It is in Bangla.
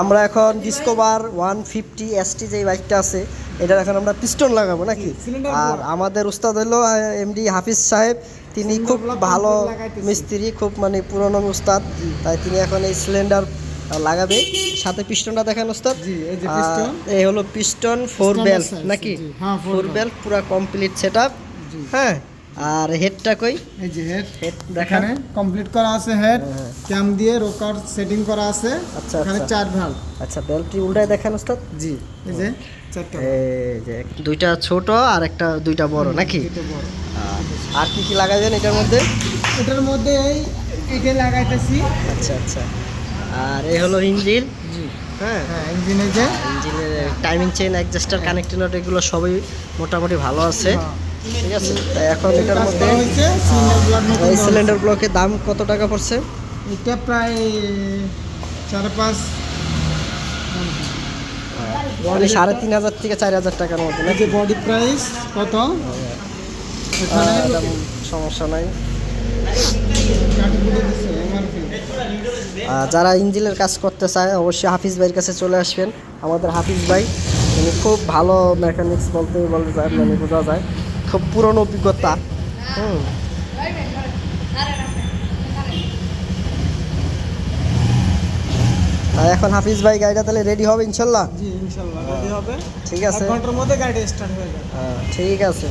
আমরা এখন ডিসকভার ওয়ান ফিফটি এসটি যে বাইকটা আছে এটার এখন আমরা পিস্টন লাগাবো নাকি? আর আমাদের উস্তাদ হলো এমডি হাফিজ সাহেব। তিনি খুব ভালো মিস্ত্রি খুব মানে পুরনো উস্তাদ। তাই তিনি এখন এই সিলিন্ডার লাগাবে। সাথে পিস্টনটা দেখেন উস্তাদ। এই হলো পিস্টন ফোর বেল নাকি? ফোর। বেল পুরো কমপ্লিট সেট হ্যাঁ। আর হেডটা কই? এই যে হেড হেড দেখান কমপ্লিট করা আছে হেড হ্যাঁ। ক্যাম দিয়ে রোকার সেটিং করা আছে। আচ্ছা, এখানে আচ্ছা। চার ভালো আচ্ছা বেলটি উল্টায় দেখেন উস্তাদ। জি এই যে চারটা এই যে দুইটা ছোট আর একটা দুইটা বড় নাকি? আর কি কি লাগাবেন এটার মধ্যে? এটার মধ্যে এই এটা লাগাইতেছি। আচ্ছা আচ্ছা। আর এই হলো ইঞ্জিন। জি। হ্যাঁ। হ্যাঁ ইঞ্জিনে যে। ইঞ্জিনের টাইমিং চেইন অ্যাডজাস্টার কানেক্টিং এগুলো সবই মোটামুটি ভালো আছে। হ্যাঁ। ঠিক আছে এখন এটার মধ্যে এই সিলিন্ডার ব্লকের দাম কত টাকা পড়ছে? এটা প্রায় চার পাঁচ মানে সাড়ে তিন হাজার থেকে চার হাজার টাকার এই নাকি? যে বডি প্রাইস কত তেমন সমস্যা নাই। যারা ইঞ্জিনের কাজ করতে চায় অবশ্যই হাফিজ ভাইয়ের কাছে চলে আসবেন। আমাদের হাফিজ ভাই উনি খুব ভালো মেকানিক্স বলতে বলতে যায় মানে বোঝা যায়। খুব পুরনো অভিজ্ঞতা। হুম। আর এখন হাফিজ ভাই গাড়িটা তাহলে রেডি হবে ইনশাল্লাহ? জি ইনশাল্লাহ রেডি হবে। ঠিক আছে। ঘণ্টার মধ্যে গাড়ি স্টার্ট হয়ে যাবে। হ্যাঁ ঠিক আছে।